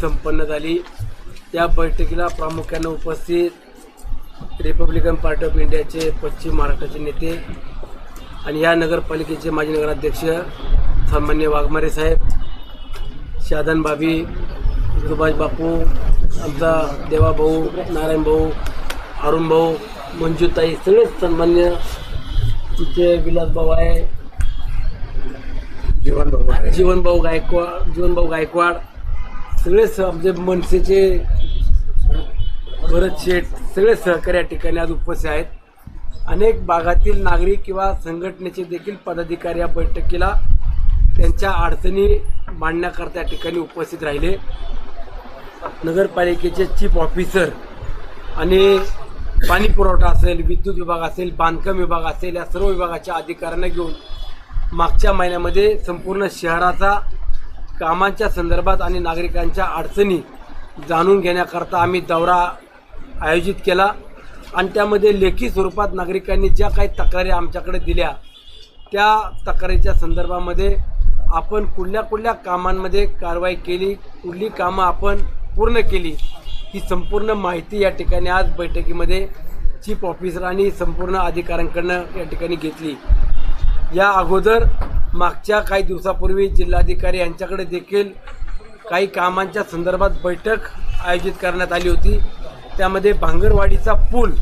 संपन्न झाली. त्या बैठकीला प्रामुख्यानं उपस्थित रिपब्लिकन पार्टी ऑफ इंडियाचे पश्चिम महाराष्ट्राचे नेते आणि या नगरपालिकेचे माजी नगराध्यक्ष सामान्य वाघमारे साहेब शादन बाबी सुभाष बापू आमचा देवा भाऊ नारायण भाऊ अरुण भाऊ मंजूताई सगळेच सन्मान्य तिथे विलास भाऊ आहे. जीवन भाऊ जीवनभाऊ गायकवाड जीवनभाऊ गायकवाड सगळेच आमचे मनसेचे भरत शेठ सगळे सहकारी या ठिकाणी आज उपस्थित आहेत. अनेक भागातील नागरिक किंवा संघटनेचे देखील पदाधिकारी या बैठकीला त्यांच्या अडचणी मांडण्याकरता या ठिकाणी उपस्थित राहिले. नगरपालिकेचे चीफ ऑफिसर आणि पाणी पुरवठा असेल विद्युत विभाग असेल बांधकाम विभाग असेल या सर्व विभागाच्या अधिकाऱ्यांना घेऊन मागच्या महिन्यामध्ये संपूर्ण शहराचा कामांच्या संदर्भात आणि नागरिकांच्या अडचणी जाणून घेण्याकरता आम्ही दौरा आयोजित केला. आणि त्यामध्ये लेखी स्वरूपात नागरिकांनी ज्या काही तक्रारी आमच्याकडे दिल्या त्या तक्रारीच्या संदर्भामध्ये आपण कुठल्या कुठल्या कामांमध्ये कारवाई केली कुठली कामं आपण पूर्ण केली ही संपूर्ण माहिती या ठिकाणी आज बैठकीमध्ये चीफ ऑफिसर आणि संपूर्ण अधिकाऱ्यांकडनं या ठिकाणी घेतली. या अगोदर मागच्या काही दिवसापूर्वी जिल्हाधिकारी यांच्याकडे देखील काही कामांच्या संदर्भात बैठक आयोजित करण्यात आली होती. त्यामध्ये भांगरवाडीचा पूल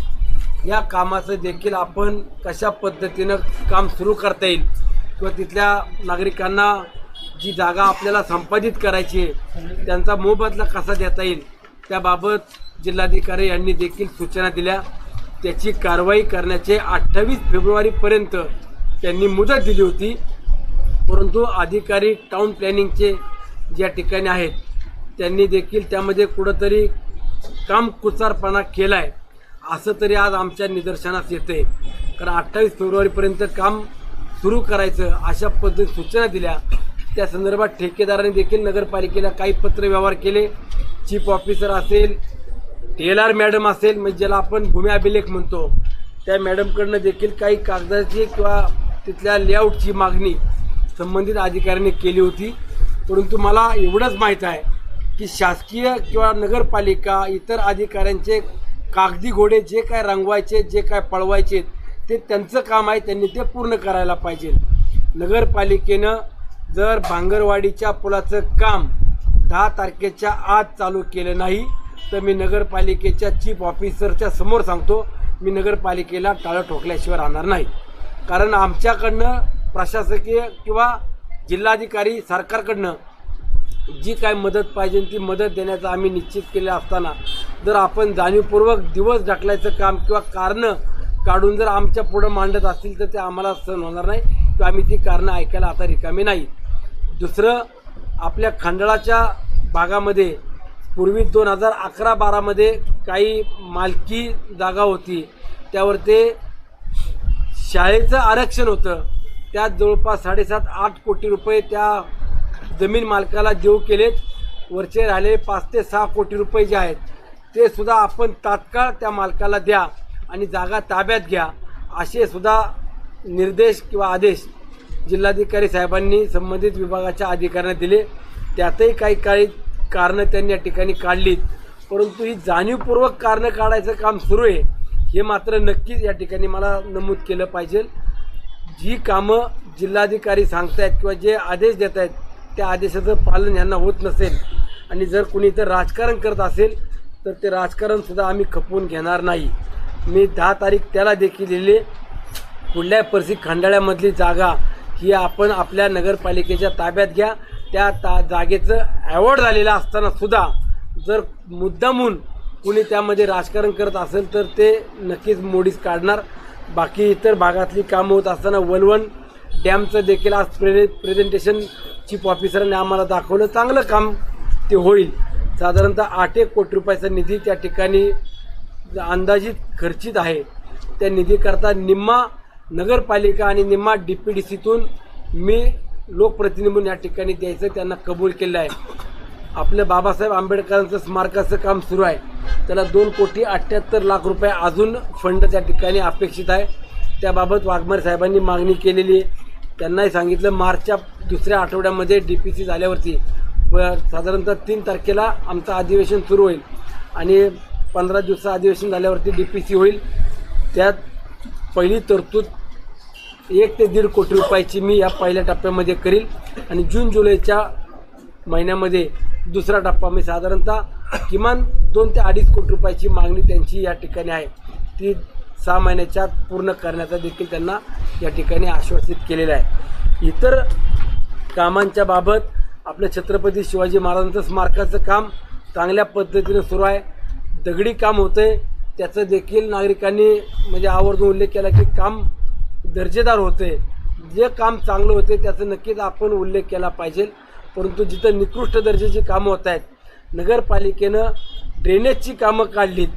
या कामाचं देखील आपण कशा पद्धतीनं काम सुरू करता येईल किंवा तिथल्या नागरिकांना जी जागा आपल्याला संपादित करायची आहे त्यांचा मोबदला कसा देता येईल त्याबाबत जिल्हाधिकारी यांनी देखील सूचना दिल्या. त्याची कारवाई करण्याचे अठ्ठावीस फेब्रुवारीपर्यंत त्यांनी मुदत दिली होती. परंतु अधिकारी टाउन प्लॅनिंगचे ज्या ठिकाणी आहेत त्यांनी देखील त्यामध्ये कुठंतरी काम कुचारपणा केला आहे असं तरी आज आमच्या निदर्शनास येतं आहे कारण अठ्ठावीस फेब्रुवारीपर्यंत काम सुरू करायचं अशा पद्धती सूचना दिल्या. त्या संदर्भात ठेकेदारांनी देखील नगरपालिकेला काही पत्र व्यवहार केले. चीफ ऑफिसर असेल टी एल आर मॅडम असेल म्हणजे ज्याला आपण भूमी अभिलेख म्हणतो त्या मॅडमकडनं देखील काही कागदाची किंवा तिथल्या लेआउटची मागणी संबंधित अधिकाऱ्यांनी केली होती. परंतु मला एवढंच माहीत आहे की शासकीय किंवा नगरपालिका इतर अधिकाऱ्यांचे कागदी घोडे जे काय रंगवायचे जे काय पळवायचे ते त्यांचं काम आहे त्यांनी ते पूर्ण करायला पाहिजे. नगरपालिकेनं जर भांगरवाडीच्या पुलाचं काम दहा तारखेच्या आत चालू केलं नाही तर मी नगरपालिकेच्या चीफ ऑफिसरच्या समोर सांगतो मी नगरपालिकेला टाळं ठोकल्याशिवाय राहणार नाही. कारण आमच्याकडनं प्रशासकीय किंवा जिल्हाधिकारी सरकारकडनं जी काय मदत पाहिजे ती मदत देण्याचं आम्ही निश्चित केले असताना जर आपण जाणीवपूर्वक दिवस ढकलायचं काम किंवा कारणं काढून जर आमच्या पुढं मांडत असतील तर ते आम्हाला सहन होणार नाही किंवा आम्ही ती कारणं ऐकायला आता रिकामी नाही. दुसरं आपल्या खंडाळाच्या भागामध्ये पूर्वी दोन हजार अकरा बारामध्ये काही मालकी जागा होती. त्यावर ते शाळेचं आरक्षण होतं. त्यात जवळपास साडेसात आठ कोटी रुपये त्या जमीन मालकाला देऊ केलेत. वरचे राहिले पाच ते सहा कोटी रुपये जे आहेत ते सुद्धा आपण तात्काळ त्या मालकाला द्या आणि जागा ताब्यात घ्या असे सुद्धा निर्देश किंवा आदेश जिल्हाधिकारी साहेबांनी संबंधित विभागाच्या अधिकाऱ्यांना दिले. त्यातही काही काही कारणं त्यांनी या ठिकाणी काढलीत. परंतु ही जाणीवपूर्वक कारणं काढायचं काम सुरू आहे. हे मात्र नक्कीच या ठिकाणी मला नमूद केलं पाहिजे. जी कामं जिल्हाधिकारी सांगतायत किंवा जे आदेश देत आहेत त्या आदेशाचं पालन यांना होत नसेल आणि जर कुणी तर राजकारण करत असेल तर ते राजकारणसुद्धा आम्ही खपवून घेणार नाही. मी दहा तारीख त्याला देखील लिहिले कुठल्याही परिस्थिती खंडाळ्यामधली जागा ही आपण आपल्या नगरपालिकेच्या ताब्यात घ्या. त्या ता जागेचं ॲवॉर्ड झालेलं असताना सुद्धा जर मुद्दामून कुणी त्यामध्ये राजकारण करत असेल तर ते नक्कीच मोडीच काढणार. बाकी इतर भागातली कामं होत असताना वलवण डॅमचं देखील आज प्रे प्रेझेंटेशन चीफ ऑफिसरांनी आम्हाला दाखवलं. चांगलं काम ते होईल. साधारणतः आठ एक कोटी रुपयाचा निधी त्या ठिकाणी अंदाजित खर्चित आहे. त्या निधीकरता निम्मा नगरपालिका आणि निम्मा डी पी डी सीतून मी लोकप्रतिनिधी म्हणून या ठिकाणी द्यायचं त्यांना कबूल केलं आहे. आपलं बाबासाहेब आंबेडकरांचं स्मारकाचं काम सुरू आहे. त्याला दोन कोटी अठ्ठ्याहत्तर लाख रुपये अजून फंड त्या ठिकाणी अपेक्षित आहे. त्याबाबत वाघमारे साहेबांनी मागणी केलेली आहे. त्यांनाही सांगितलं मार्चच्या दुसऱ्या आठवड्यामध्ये डी पी सी झाल्यावरती साधारणतः तीन तारखेला आमचं अधिवेशन सुरू होईल. आणि पंधरा दिवसा अधिवेशन झाल्यावरती डी पी सी होईल. त्यात पहिली तरतूद एक ते दीड कोटी रुपयाची मी या पहिल्या टप्प्यामध्ये करील. आणि जून जुलैच्या महिन्यामध्ये दुसरा टप्पा मी साधारणतः किमान दोन ते अडीच कोटी रुपयाची मागणी त्यांची या ठिकाणी आहे. ती सहा महिन्याच्या पूर्ण करण्याचा देखील त्यांना या ठिकाणी आश्वासित केलेलं आहे. इतर कामांच्या बाबत आपल्या छत्रपती शिवाजी महाराजांचं स्मारकाचं काम चांगल्या पद्धतीनं सुरू आहे. दगडी काम होतंय. त्याचं देखील नागरिकांनी म्हणजे आवर्जून उल्लेख केला की काम दर्जेदार होते जे काम चांगलं होते त्याचं नक्कीच आपण उल्लेख केला पाहिजे. परंतु जिथं निकृष्ट दर्जाची कामं होत आहेत नगरपालिकेनं ड्रेनेजची कामं काढलीत.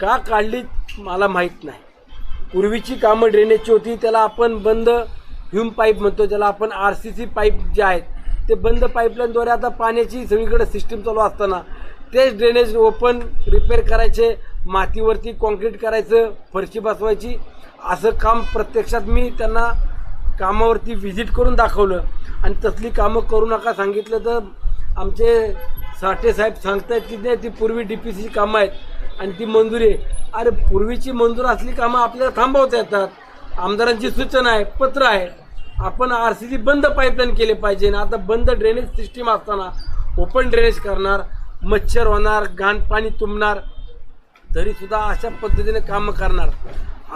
का काढलीत मला माहीत नाही. पूर्वीची कामं ड्रेनेजची होती त्याला आपण बंद ह्युम पाईप म्हणतो ज्याला आपण आर सी सी पाईप जे आहेत ते बंद पाईपलाईनद्वारे आता पाण्याची सगळीकडे सिस्टीम चालू असताना तेच ड्रेनेज ओपन रिपेअर करायचे मातीवरती कॉन्क्रीट करायचं फरशी बसवायची असं काम प्रत्यक्षात मी त्यांना कामावरती व्हिजिट करून दाखवलं. आणि तसली कामं करू नका सांगितलं तर आमचे साठे साहेब सांगतायत की नाही ती पूर्वी डी पी सीची कामं आहेत. आणि ती मंजुरी आहे. अरे पूर्वीची मंजूर असली कामं आपल्याला थांबवता येतात. आमदारांची सूचना आहे पत्र आहे. आपण आर सी सी बंद पाईपलाईन केले पाहिजे. ना आता बंद ड्रेनेज सिस्टीम असताना ओपन ड्रेनेज करणार मच्छर होणार घाण पाणी तुंबणार तरीसुद्धा अशा पद्धतीने कामं करणार.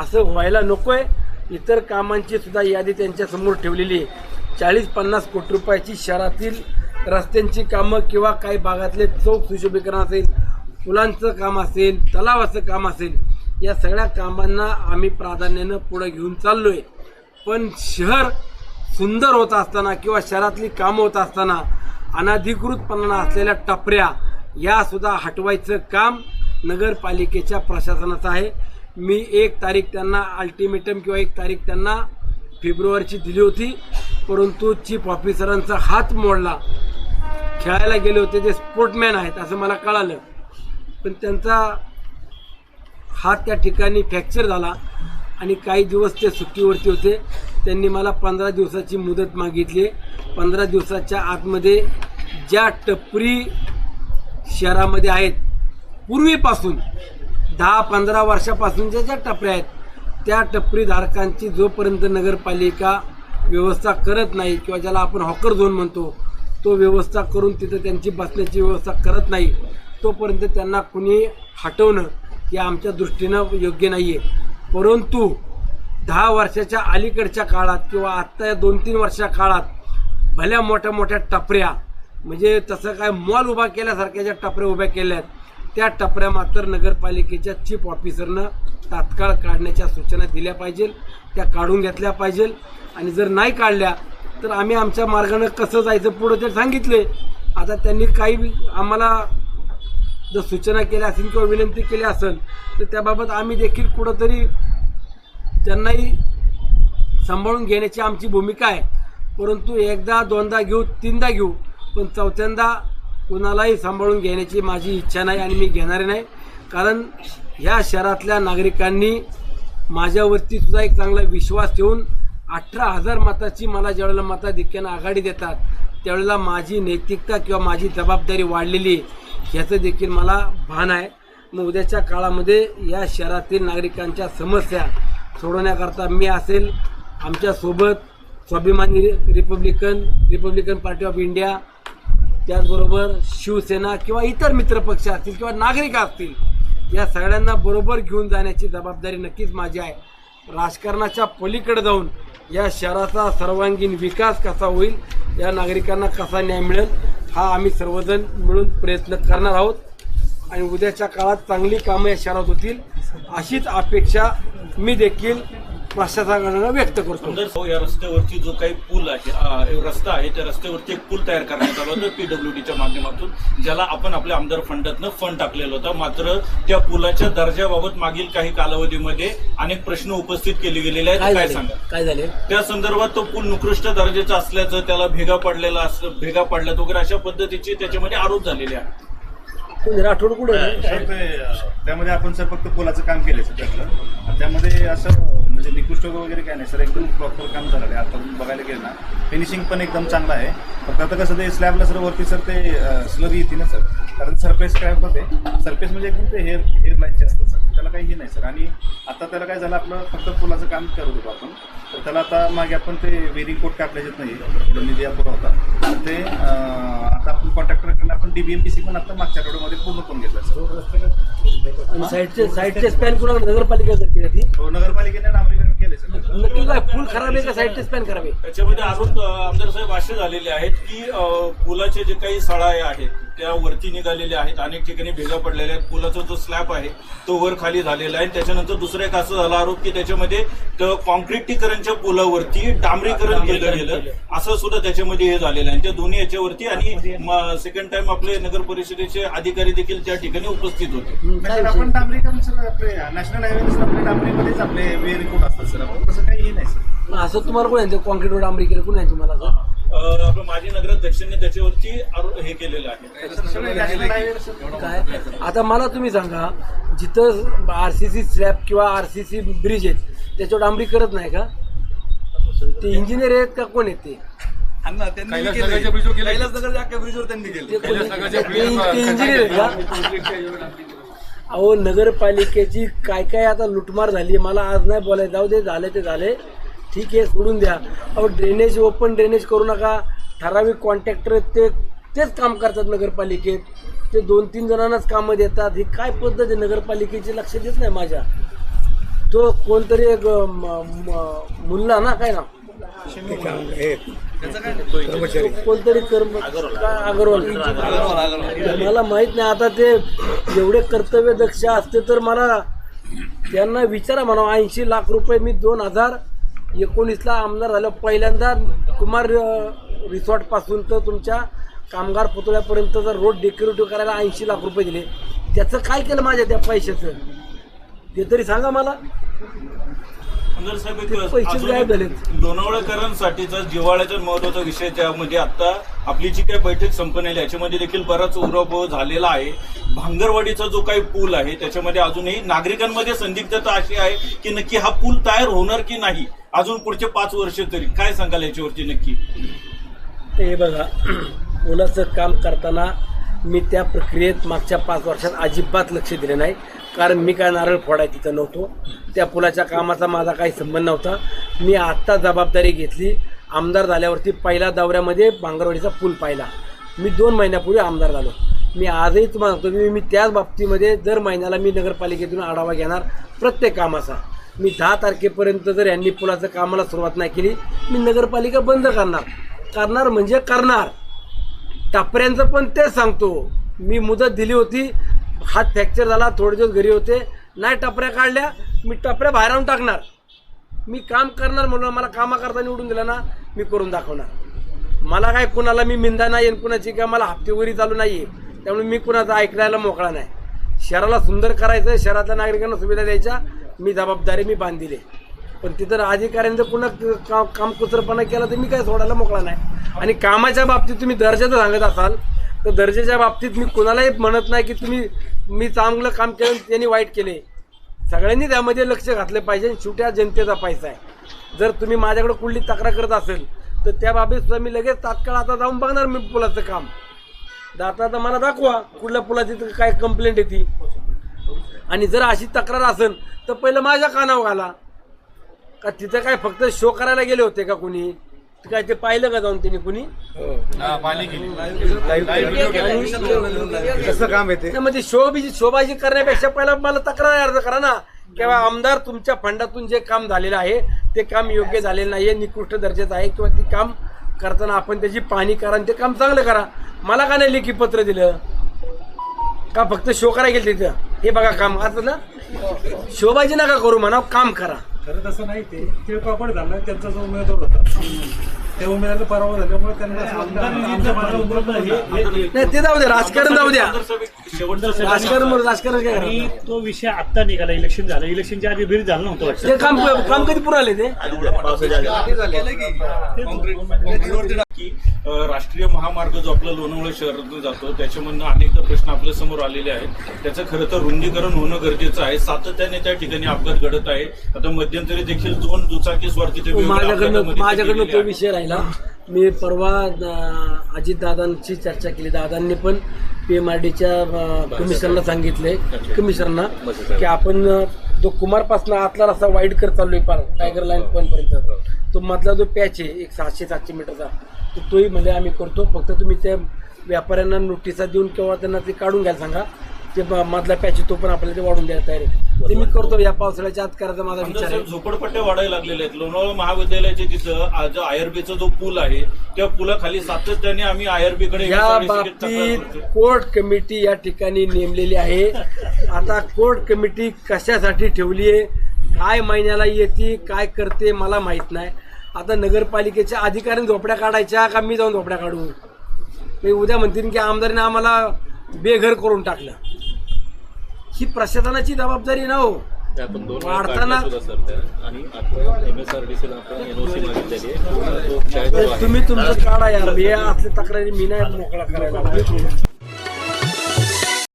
असं व्हायला नको आहे इतर कामांची सुद्धा यादी त्यांच्यासमोर ठेवलेली आहे. चाळीस पन्नास कोटी रुपयाची शहरातील रस्त्यांची कामं किंवा काही भागातले चौक सुशोभीकरण असेल फुलांचं काम असेल तलावाचं काम असेल या सगळ्या कामांना आम्ही प्राधान्यानं पुढे घेऊन चाललो आहे पण शहर सुंदर होत असताना किंवा शहरातली कामं होत असताना अनधिकृतपणा असलेल्या टपऱ्या यासुद्धा हटवायचं काम नगरपालिकेच्या प्रशासनाचं आहे. मी एक तारीख त्यांना अल्टिमेटम किंवा एक तारीख त्यांना फेब्रुवारीची दिली होती परंतु चीफ ऑफिसरांचा हात मोडला. खेळायला गेले होते ते स्पोर्टमॅन आहेत असं मला कळालं. पण त्यांचा हात त्या ठिकाणी फ्रॅक्चर झाला आणि काही दिवस ते सुट्टीवरती होते. त्यांनी मला पंधरा दिवसाची मुदत मागितली. पंधरा दिवसाच्या आतमध्ये ज्या टपरी शहरामध्ये आहेत पूर्वीपासून दहा पंधरा वर्षापासूनच्या ज्या टपऱ्या आहेत त्या टपरीधारकांची जोपर्यंत नगरपालिका व्यवस्था करत नाही किंवा ज्याला आपण हॉकर झोन म्हणतो तो व्यवस्था करून तिथं त्यांची बसण्याची व्यवस्था करत नाही तोपर्यंत त्यांना कुणी हटवणं हे आमच्या दृष्टीनं योग्य नाही आहे परंतु दहा वर्षाच्या अलीकडच्या काळात किंवा आत्ता या दोन तीन वर्षा काळात भल्या मोठ्या मोठ्या टपऱ्या म्हणजे तसं काय मॉल उभा केल्यासारख्या ज्या टपऱ्या उभ्या केल्या आहेत त्या टपऱ्या मात्र नगरपालिकेच्या चीफ ऑफिसरनं तात्काळ काढण्याच्या सूचना दिल्या पाहिजे त्या काढून घेतल्या पाहिजे. आणि जर नाही काढल्या तर आम्ही आमच्या मार्गानं कसं जायचं पुढं ते सांगितले. आता त्यांनी काही आम्हाला जर सूचना केल्या असतील किंवा विनंती केली असेल तर त्याबाबत आम्ही देखील कुठंतरी त्यांनाही सांभाळून घेण्याची आमची भूमिका आहे. परंतु एकदा दोनदा घेऊ तीनदा घेऊ पण चौथ्यांदा कुणालाही सांभाळून घेण्याची माझी इच्छा नाही आणि मी घेणार नाही. कारण ह्या शहरातल्या नागरिकांनी माझ्यावरती सुद्धा एक चांगला विश्वास ठेवून अठरा हजार मताची मला ज्यावेळेला मताधिक्यानं आघाडी देतात त्यावेळेला माझी नैतिकता किंवा माझी जबाबदारी वाढलेली आहे ह्याचं देखील मला भान आहे. मग उद्याच्या काळामध्ये या शहरातील नागरिकांच्या समस्या सोडवण्याकरता मी असेल आमच्यासोबत स्वाभिमानी Republican Republican Party of India त्याचबरोबर शिवसेना किंवा इतर मित्रपक्ष असतील किंवा नागरिक असतील या सगळ्यांना बरोबर घेऊन जाण्याची जबाबदारी नक्कीच माझी आहे. राजकारणाच्या पलीकडे जाऊन या शहराचा सर्वांगीण विकास कसा होईल या नागरिकांना कसा न्याय मिळेल हा आम्ही सर्वजण मिळून प्रयत्न करणार आहोत. आणि उद्याच्या काळात चांगली कामं या शहरात होतील अशीच अपेक्षा मी देखील प्रशासनाकडनं व्यक्त करतो. या रस्त्यावरती जो काही पूल आहे रस्ता आहे त्या रस्त्यावरती एक पूल तयार करण्यात आला होता पीडब्ल्यूडीच्या माध्यमातून ज्याला आपण आपल्या आमदार फंडातनं फंड टाकलेलं होतं. मात्र त्या पुलाच्या दर्जाबाबत मागील काही कालावधीमध्ये अनेक प्रश्न उपस्थित केले गेलेले आहेत. काय सांगा? काय झाले? त्या संदर्भात तो पूल निकृष्ट दर्जाचा असल्याचं त्याला भेगा पडलेला असं भेगा पडल्यात वगैरे अशा पद्धतीचे त्याच्यामध्ये आरोप झालेले आहेत. राठोड कुठं त्यामध्ये आपण सर फक्त पुलाचं काम केलंय सर त्यातलं आणि त्यामध्ये असं म्हणजे निकृष्ट वगैरे काय नाही. सर एकदम प्रॉपर काम झालेलं आहे. आता तुम्ही बघायला गेलं ना फिनिशिंग पण एकदम चांगलं आहे. फक्त आता कसं ते स्लॅबला सर वरती सर ते स्लरी येते ना सर. कारण सरफेस काय होते. सरफेस म्हणजे एकदम ते हेअर हेअर लाईनचे असतात सर. त्याला काही हे नाही सर. आणि आता त्याला काय झालं आपलं फक्त पुलाचं काम करत होतो आपण. तर त्याला आता मागे आपण ते वेरिंग कोट कापल्याच्यात नाही थोडं निधी पुरा होता. ते आता आपण कॉन्ट्रॅक्टर आपण डीबीएमपीसी पण आता मागच्या आठवड्यामध्ये पूर्ण करून घेतला साईडचे साईडचे स्पॅन कुणा नगरपालिका करते का ती? हो नगरपालिकेने डांबरीकरण केले सर खराब आहे का? साईडचे स्पॅन खराब आहे? त्याच्यामध्ये आरोप अ, आमदार साहेब असे झालेले आहेत की पुलाचे जे काही सळाय आहेत त्या वरती निघालेले आहेत. अनेक ठिकाणी भेगा पडलेल्या आहेत. पुलाचा जो स्लॅब आहे तो वर खाली झालेला आहे. त्याच्यानंतर दुसरा एक असं झाला आरोप की त्याच्यामध्ये कॉन्क्रिटीकरणच्या पुलावरती डांबरीकरण केलं गेलं. असं सुद्धा त्याच्यामध्ये हे झालेलं आहे. त्या दोन्ही याच्यावरती आणि सेकंड टाइम आपले नगर परिषदेचे अधिकारी देखील त्या ठिकाणी उपस्थित होते? आपण डांबरीकरण सर आपले नॅशनल हायवे सर आपले डांबरीमध्येच आपले वे रिपोर्ट असतात सर. आपण तसं काही हे नाही सर. असं तुम्हाला कोण यांचं कॉन्क्रीट रोड आमरी केलं कोण यांचं मला असं? अ, आपलं माजी नगराध्यक्षांनी त्याच्यावरती आरो- हे केलेलं आहे. आता मला तुम्ही सांगा जिथं आरसीसी स्लॅब किंवा आरसीसी ब्रिज आहेत त्याच्यावर डांबरी करत नाही का? ते इंजिनियर आहेत का कोण आहेत ते? इंजिनियर आहेत? का? अहो नगरपालिकेची काय काय आता लुटमार झाली मला आज नाही बोलायचं. जाऊ दे झाले ते झाले. ठीक आहे सोडून द्या. अहो ड्रेनेज ओपन ड्रेनेज करू नका. ठराविक कॉन्ट्रॅक्टर ते तेच काम करतात नगरपालिकेत. ते दोन तीन जणांनाच कामं देतात. ही काय पद्धत आहे? नगरपालिकेची लक्ष देत नाही माझ्या. तो कोणतरी एक मुल्ला ना काय ना कोणतरी कर्म अगरवाल? मला माहीत नाही. आता ते एवढे कर्तव्य दक्ष असते तर मला त्यांना विचारा म्हणा. ऐंशी लाख रुपये मी दोन हजार एकोणीसला आमदार झालं. पहिल्यांदा कुमार रिसॉर्टपासून तर तुमच्या कामगार पुतळ्यापर्यंत जर रोड डेकोरेटिव्ह करायला ऐंशी लाख रुपये दिले त्याचं काय केलं माझ्या त्या पैशाचं? ते तरी सांगा मला. पैसेच गायब झालेत. लोणावळेकरांसाठीचा जिव्हाळ्याचा महत्त्वाचा विषय त्यामध्ये आता आपली जी काही बैठक संपन्न याच्यामध्ये देखील बराच उराव झालेला आहे. भांगरवाडीचा जो काही पूल आहे त्याच्यामध्ये अजूनही नागरिकांमध्ये संदिग्धता अशी आहे की नक्की हा पूल तयार होणार की नाही? अजून पुढचे पाच वर्ष तरी. काय सांगाल याच्यावरती नक्की? हे बघा पुलाचं काम करताना मी त्या प्रक्रियेत मागच्या पाच वर्षात अजिबात लक्ष दिले नाही. कारण मी काय नारळ फोडाय तिथं नव्हतो. त्या पुलाच्या कामाचा माझा काही संबंध नव्हता. मी आत्ता जबाबदारी घेतली. आमदार झाल्यावरती पहिल्या दौऱ्यामध्ये बांगरवाडीचा पूल पाहिला. मी दोन महिन्यापूर्वी आमदार झालो. मी आजही तुम्हाला सांगतो मी मी त्याच बाबतीमध्ये दर महिन्याला मी नगरपालिकेतून आढावा घेणार प्रत्येक कामाचा. मी दहा तारखेपर्यंत जर यांनी पुलाचं कामाला सुरुवात नाही केली मी नगरपालिका बंद करणार. करणार म्हणजे करणार. टापऱ्यांचं पण तेच सांगतो. मी मुदत दिली होती हात फ्रॅक्चर झाला थोडे दिवस घरी होते. नाही टपऱ्या काढल्या मी टपऱ्या बाहेर आणून टाकणार. मी काम करणार म्हणून मला कामाकरता निवडून दिलं ना मी करून दाखवणार. मला काय कुणाला मी मिंदा नाही आणि कुणाची काय मला हप्तेवरी चालू नाही आहे त्यामुळे मी कुणाचा ऐकण्याला मोकळा नाही. शहराला सुंदर करायचं शहरातल्या नागरिकांना सुविधा द्यायच्या मी जबाबदारी मी बांधिली. पण तिथं अधिकाऱ्यांचं पुन्हा का काम कुचरपणा केला तर मी काय सोडायला मोकळा नाही. आणि कामाच्या बाबतीत तुम्ही दर्जाचं सांगत असाल तर दर्जाच्या बाबतीत मी कुणालाही म्हणत नाही की तुम्ही मी चांगलं काम केलं त्यांनी वाईट केले. सगळ्यांनी त्यामध्ये लक्ष घातलं पाहिजे छोट्या शेवटी हा जनतेचा पैसा आहे. जर तुम्ही माझ्याकडे कुठली तक्रार करत असेल तर त्या बाबतीत सुद्धा मी लगेच तात्काळ आता जाऊन बघणार मी पुलाचं काम. आता आता मला दाखवा कुठल्या पुलाची तर काय कंप्लेंट येते आणि जर अशी तक्रार असेल तर पहिलं माझ्या कानावर घाला. का तिथं काय फक्त शो करायला गेले होते का कुणी? काय ते पाहिलं का जाऊन त्यांनी कुणी? पाणी गेली कसं काम येते म्हणजे शोभाजी शोभाजी करण्यापेक्षा पहिला मला तक्रार अर्ज करा ना. किंवा आमदार तुमच्या फंडातून जे काम झालेलं आहे ते काम योग्य झालेलं नाही निकृष्ट दर्जाचं आहे किंवा ते काम करताना आपण त्याची पाहणी करा आणि ते काम चांगलं करा. मला का नाही लेखी पत्र दिलं? का फक्त शो करायला गेले तिथं हे बघा काम. असं ना शोभाजी नका करू म्हणा काम करा. खरं तसं नाही ते ते पापड झालं त्यांचा जो उमेदवार होता. त्या उमेदवाराचा पराभव झाल्यामुळे त्यांना हे- ते जाऊ द्या राजकारण जाऊ द्या. राजकारण राजकारण काय आणि? तो विषय आता निघाला इलेक्शन झालं. इलेक्शनच्या आधी बिल झालं नव्हतं वाटतं. ते काम काम कधी पुरं आले ते? झाले. की राष्ट्रीय महामार्ग जो आपला लोणावळा शहरातून जातो त्याच्यामधनं अनेकदा प्रश्न आपल्यासमोर आलेले आहेत. त्याचं खरं तर रुंदीकरण होणं गरजेचं आहे. सातत्याने त्या ठिकाणी अपघात घडत आहे. आता मध्यंतरी देखील दोन दुचाकीस्वार तिथे माझ्याकडनं तो. विषय राहिला. मी परवा अजित दादांची चर्चा केली. दादांनी पण पी एम आर डीच्या कमिशनरला सांगितलंय कमिशनरना की आपण जो कुमारपासून आतला रस्ता वाईड करत चाललोय पार टायगर लाईन पॉईंट पर्यंत तो मधला जो पॅच आहे एक सातशे सातशे मीटरचा तो तोही म्हणजे आम्ही करतो. फक्त तुम्ही त्या व्यापाऱ्यांना नोटिसा देऊन किंवा त्यांना ते काढून घ्यायला सांगा. ते मधला पॅच तो पण आपल्याला ते वाढून द्यायला तयार आहे. ते मी करतो. या पावसाळ्याच्या आत करायचा माझा विचार आहे. झोपडपट्ट्या वाढायला लागलेल्या आहेत. लोणावळा महाविद्यालयाच्या तिथं आज आयआरबीचा जो पूल आहे त्या पुलाखाली सातत्याने आम्ही आयआरबी कडे या बाबतीत कोर्ट कमिटी या ठिकाणी नेमलेली आहे. आता कोर्ट कमिटी कशासाठी ठेवली आहे काय महिन्याला येते? काय करते? मला माहीत नाही. आता नगरपालिकेच्या अधिकाऱ्यांनी झोपड्या काढायच्या का मी जाऊन झोपड्या काढू? ते उद्या म्हणतील की आमदारीने आम्हाला बेघर करून टाकलं. ही प्रशासनाची जबाबदारी ना हो. वाढताना- तुम्ही तुमचं काढा यार. हे असले तक्रारी मी नाही मोकळा करायला.